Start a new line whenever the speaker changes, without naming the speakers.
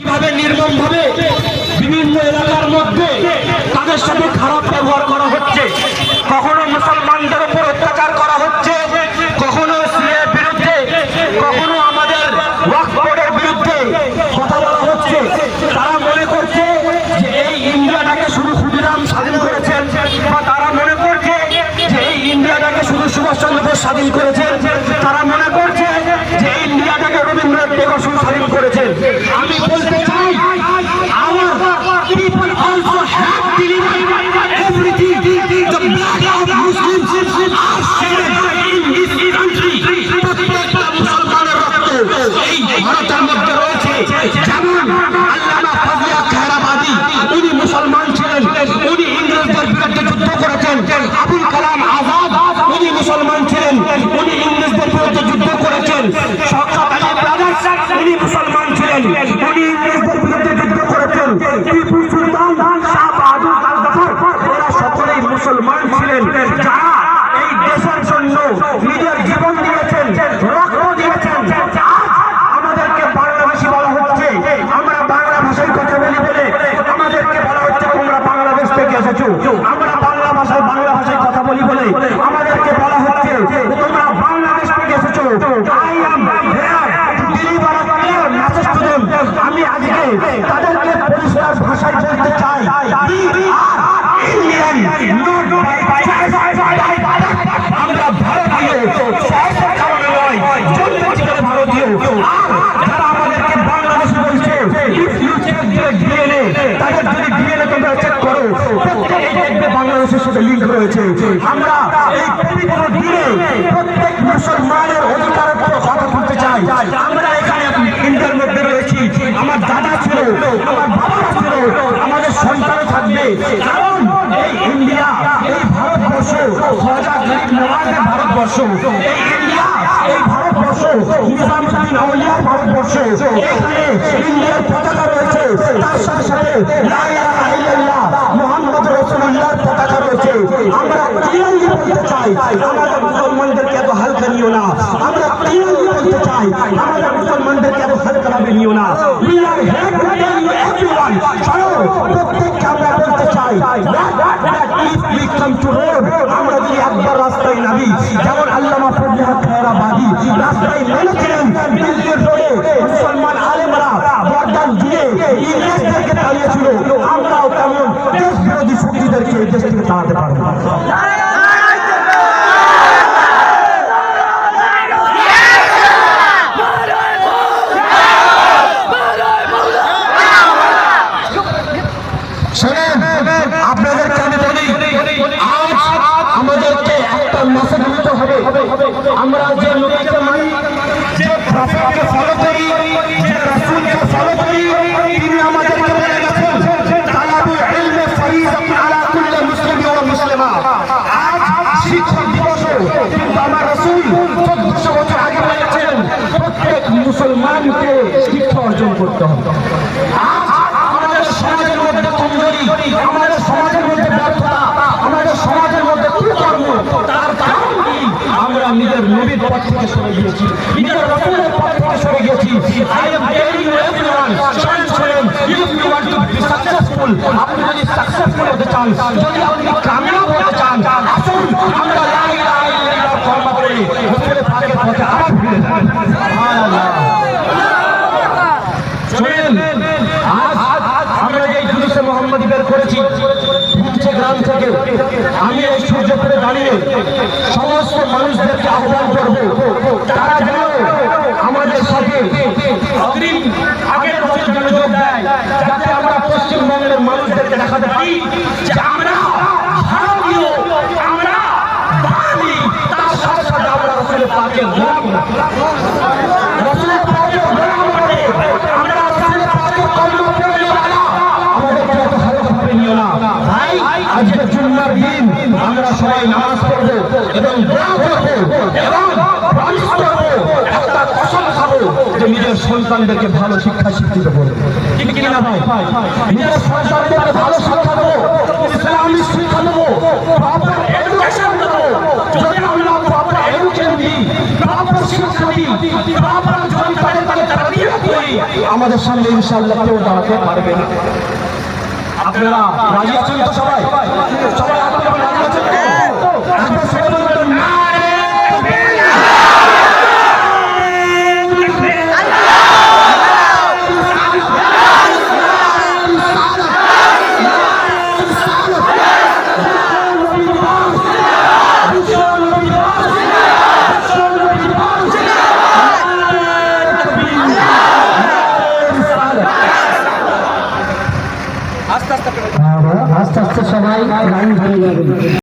কীভাবে নির্মম ভাবে বিভিন্ন এলাকার মধ্যে তাদের সাথে খারাপ ব্যবহার করা হচ্ছে? কখনো মুসলমানদের উপর অত্যাচার করা হচ্ছে? কখনো সিএর বিরুদ্ধে? কখনো আমাদের ওয়াকফ বোর্ডের বিরুদ্ধে কথা বলা হচ্ছে? তারা মনে করছে যে এই ইন্ডিয়াটাকে শুধু ক্ষুদিরাম স্বাধীন করেছেন, বা তারা মনে করছে যে এই ইন্ডিয়াটাকে শুধু সুভাষচন্দ্র বোস স্বাধীন করেছেন? তারা মনে করছে যে ইন্ডিয়াটাকে রবীন্দ্রনাথ টেগোর শুধু করেছেন। আমি বলতে চাই রয়েছে আমরা এই পবিত্র দিনে প্রত্যেক মুসলমানের অধিকারের উপর কথা বলতে চাই। আমরা এখানে ইন্ডিয়ার মধ্যে রয়েছি। আমার দাদা ছিল, আমার বাবা ছিল, আমাদের সন্তান থাকবে। কারণ এই ইন্ডিয়া, এই ভারতবর্ষ খাজা গরিব নওয়াজের ভারতবর্ষ। এই ভারতবর্ষ, নিজামুদ্দিন আউলিয়ার ভারতবর্ষ। এখানে ইন্ডিয়ার পতাকা রয়েছে। তার সাথে সাথে চাই আমাদের মুসলমানদেরকে এত হালকা নিও না আমরা ক্লিয়ারলি বলতে চাই আমাদের মুসলমানদেরকে এত হালকা ভাবে নিও না we are here to tell you everyone চলো প্রত্যেককে আমরা বলতে চাই if we come to road আমরা যদি একবার রাস্তায় নামি যেমন আল্লামা ফজলুল খায়রাবাদী রাস্তায় নেমেছিলেন দিল্লির রোডে মুসলমান আলেমরা বর্দান দিয়ে ইংরেজদেরকে তাড়িয়েছিল আমরাও তেমন দেশ বিরোধী শক্তিদেরকে এই দেশ থেকে তাড়াতে পারবো আমরা যে নবীকে মানি, যে প্রফেটকে ফলো করি, যে রাসূলকে ফলো করি, তিনি আমাদেরকে বলে গেছেন তালাবু ইলমে ফরিজাতুন আলা কুল্লি মুসলিম ওয়া মুসলিমা। আজ শিক্ষক দিবস, কিন্তু আমার রাসূল 1400 বছর আগে বলেছেন, প্রত্যেক মুসলমানকে শিক্ষা অর্জন করতে হবে। আজ আমাদের সমাজের মধ্যে কমজোরি, আমাদের সমাজের মধ্যে ব্যর্থতা আমাদের সমাজের মধ্যে কুকর্ম তার কারণ কি আমরা নিজের পথ থেকে সরে গিয়েছি। নিজের রসুলের পথ থেকে সরে গিয়েছি। I am telling you everyone শোনেন শোনেন if you want to be successful আপনি যদি সাকসেসফুল হতে চান, যদি আপনি কামিয়াব হতে চান, আসুন, আমরা লা ইলাহা ইল্লাল্লাহ কলমা পড়ে রসুলের পাকের পথে আবার ফিরে যাই। সুবহানাল্লাহ শোনেন আজ আমরা যে জুলুসে মোহাম্মদ বের করেছি গ্রাম থেকে আমি এই সূর্যপুরে দাঁড়িয়ে সমস্ত মানুষদেরকে আহ্বান করব। তারা যেন আমাদের সাথে অগ্রিম আগের বছর যেন যোগ দেয়, যাতে আমরা পশ্চিমবঙ্গের মানুষদেরকে দেখাতে পারি যে আমরা ভারতীয় আমরা বাঙালি তার সাথে সাথে আমরা রসুলের পাকে গোলাম রসুলের পাকে গোলাম করে আমরা রসুলের পাকে কর্ম করে আমাদেরকে এত হালকাভাবে নিও না ভাই আজকে জুম্মার দিন আমরা সবাই নামাজ পড়ব এবং দোয়া এবং নিজের সন্তানদেরকে ভালো শিক্ষা শিক্ষিত নিজের ভালো আমাদের সামনে ইনশাআল্লাহ কেউ দাঁড়াতে পারবে না। আপনারা রাজি আছেন তো সবাই আপনারা রাজি আছেন তো একবার সবাই বলবেন, নারে
আস্তে আস্তে সবাই লাইন ধরে যাবেন